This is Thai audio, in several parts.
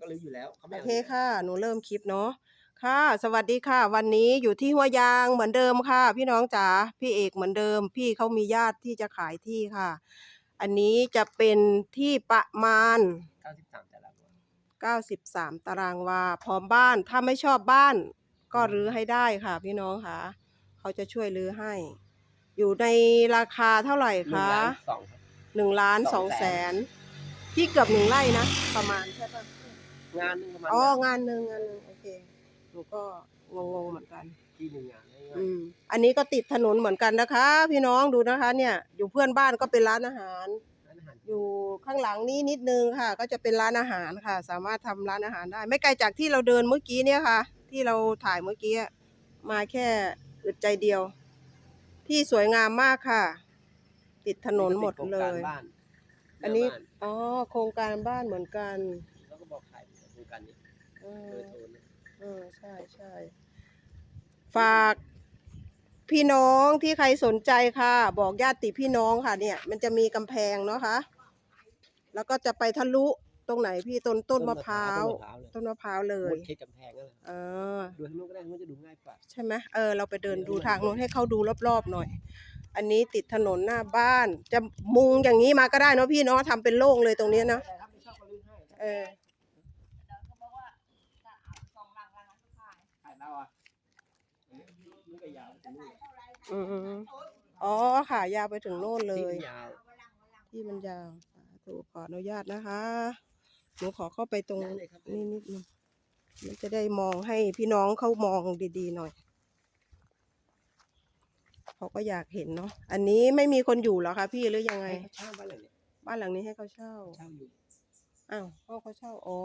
ก็รู้อยู่แล้วเขาไม่โอเอาเคอยู่แล้วค่ะ หนูเริ่มคลิปเนาะค่ะ สวัสดีค่ะ วันนี้อยู่ที่หัวยางเหมือนเดิมค่ะ พี่น้องจ๋าพี่เอกเหมือนเดิม พี่เขามีญาติที่จะขายที่ค่ะ อันนี้จะเป็นที่ประมาณ93ตารางวา93 ตารางวาพร้อมบ้านถ้าไม่ชอบบ้าน ก็รื้อให้ได้ค่ะ พี่น้องค่ะเขาจะช่วยรื้อให้ อยู่ในราคาเท่าไหร่หนึ่งคะล้านสองครับ หนึ่งล้านสสอองงแสแสนนที่เกือบหนึ่งไร่นะ ประมาณใช่ปะ งานหนึงประมาณอ๋อนั้นงานหนึ่งงานหนึ่งโอเคหนูก็งงๆเหมือนกัน ที่หนึ่งงานง่ายอืมอันนี้ก็ติดถนนเหมือนกันนะคะ พี่น้องดูนะคะ เนี่ย อยู่เพื่อนบ้านก็เป็นร้านอาหาร ๆร้านอาหารอยู่ข้างหลังนี้นิดนึงค่ะ ก็จะเป็นร้านอาหารค่ะ สามารถทำร้านอาหารได้ ไม่ไกลจากที่เราเดินเมื่อกี้เนี่ยค่ะ ที่เราถ่ายเมื่อกี้อะมาแค่อึดใจเดียว ที่สวยงามมากค่ะ ติดถนนหมดเลยโครงการบ้านอันนี้ หาบ้าอ๋อโครงการบ้านเหมือนกันแล้วก็บอกขายโครงการนี้เอเบออร์โทรเนี่ยเออใช่ใช่ฝากพี่น้องที่ใครสนใจค่ะ บอกญาติพี่น้องค่ะ เนี่ย มันจะมีกำแพงเนาะคะแล้วก็จะไปทะลุตรงไหนพี่ต้นต้นมะพร้าวต้นมะพร้าวเลยต้นมะพร้าวเลยหมดเขตกำแพงนั่นแหละเออ ดูทางนู้นก็ได้มันจะดูง่ายกว่า ใช่ไหมเออ เราไปเดินดูทางนู้นให้เขาดูรอบๆหน่อย อันนี้ติดถนนหน้าบ้าน จะมุงอย่างนี้มาก็ได้เนาะพี่เนาะทำเป็นโล่งเลยตรงเนี้ยเนาะได้ครับไม่ชอบก็ลื้อให้เออ ขายเรา อะนี่ก็ยาวถึงนู่นอืมอ๋อค่ะ ยาวไปถึงโน่นเลที่ยมันยาวที่มันยาวสาธุขออนุญาตนะคะ หนูขอเข้าไปตรงได้เลยครับนี้นิดนึงมันจะได้มองให้พี่น้องเขามองดีๆหน่อย เขาก็อยากเห็นเนาะ อันนี้ไม่มีคนอยู่เหรอคะพี่หรือยังไง ให้เขาเช่าบ้านหลังเนี่ยบ้านหลังนี้ให้เขาเช่า เช่าอยู่ อ้าวพ่อเขาเช่าอ๋อ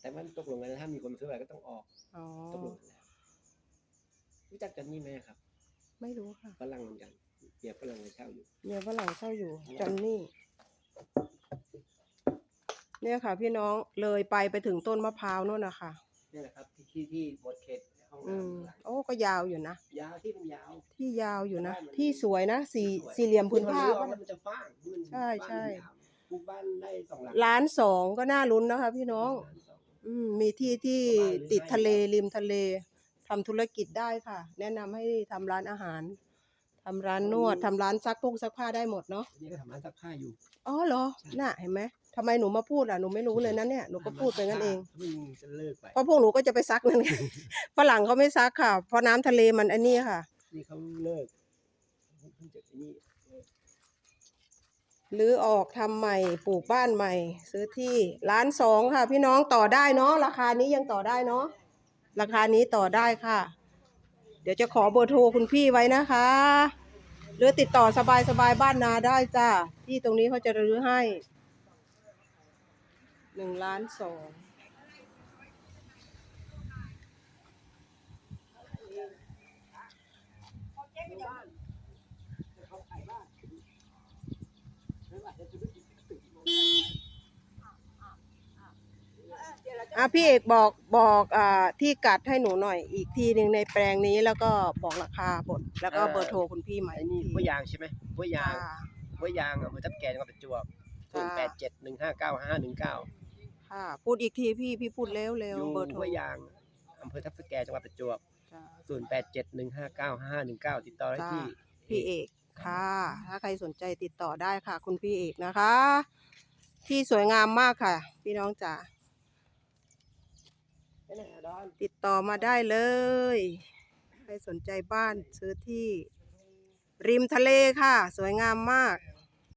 แต่มันตกลงกันแล้วถ้ามีคนมาซื้ออะไรก็ต้องออกอ๋อ ตกลงกันแล้ว รู้จักกันนี่ไหมครับไม่รู้ค่ะฝรั่งเหมือนกันเปียฝรั่งมาเช่าอยู่เนี่ยฝรั่งเช่าอยู่จอนนี่ เนี่ยค่ะ พี่น้องเลยไปไปถึงต้นมะพร้าวนู่นนะคะนี่แหละครับที่ที่ที่หมดเขตห้องอืมน้ำโอ้ก็ยาวอยู่นะยาวที่มันยาวที่ยาวอยู่นะบ้านมันที่สวยนะสี่สวยสี่เหลี่ยมพื้นผ้ามัก็มันจะฟ้างมันใช่ใช่บ้านมันยาวปลูกบ้านได้สองหลังล้านสองก็น่าลุ้นนะคะ พี่น้องล้านสองอืมมีที่ที่บ้านหรือติดไร่ทะเลริมทะเล ทำธุรกิจได้ค่ะ แนะนำให้ทำร้านอาหารทำร้านนวดทำร้านซักพงซักผ้าได้หมดเนาะนี่ก็ทำร้านซักผ้าอยู่อ๋อเหรอใช่น่ะเห็นไหมทำไมหนูมาพูดอะหนูไม่รู้เลยนะเนี่ยหนูก็พูดไปงั้นเองไม่มีจะเลิกไปเพราะพวกหนูก็จะไปซักนั่นไงฝรั่งเขาไม่ซักค่ะ เพราะน้ำทะเลมันอันนี้ค่ะ นี่เขาเลิกเพิ่งจะไอ้นี่เลิกหรือออกทำใหม่ปลูกบ้านใหม่ ซื้อที่ล้านสองค่ะ พี่น้องต่อได้เนาะราคานี้ยังต่อได้เนาะ ราคานี้ต่อได้ค่ะ เดี๋ยวจะขอเบอร์โทรคุณพี่ไว้นะคะ หรือติดต่อสบายสบายๆบ้านนาได้จ้าที่ตรงนี้เขาจะรื้อให้หนึ่งล้านสอง เขาขายบ้านแล้วอาจจะธุรกิจตึก อะพี่เอกบอกบอกอ่าที่กัดให้หนูหน่อยอีกทีหนึ่งในแปลงนี้แล้วก็บอกราคาบทแล้วก็เบอร์โทรคุณพี่ใหม่ไอ้นี่อีกหัวทียางใช่ไหมหัวยางค่ะ หัวยางอำเภอทับแก่จังหวัดประจวบศูนย์แปดเจ็ดหนึ่งห้าเก้าห้าหนึ่งเก้าค่ะ พูดอีกทีพี่พี่พูดเร็วเร็วอยู่เบอร์โทรหัวยางอำเภอทับแก่จังหวัดประจวบจ้ะ ศูนย์แปดเจ็ดหนึ่งห้าเก้าห้าหนึ่งเก้าติดต่อได้ที่ พี่เอกค่ะ ถ้าใครสนใจติดต่อได้ค่ะ คุณพี่เอกนะคะ ที่สวยงามมากค่ะ พี่น้องจ๋า ไปไหนอะดอน ติดต่อมาได้เลย ใครสนใจบ้านซื้อที่ ริมทะเลค่ะ สวยงามมาก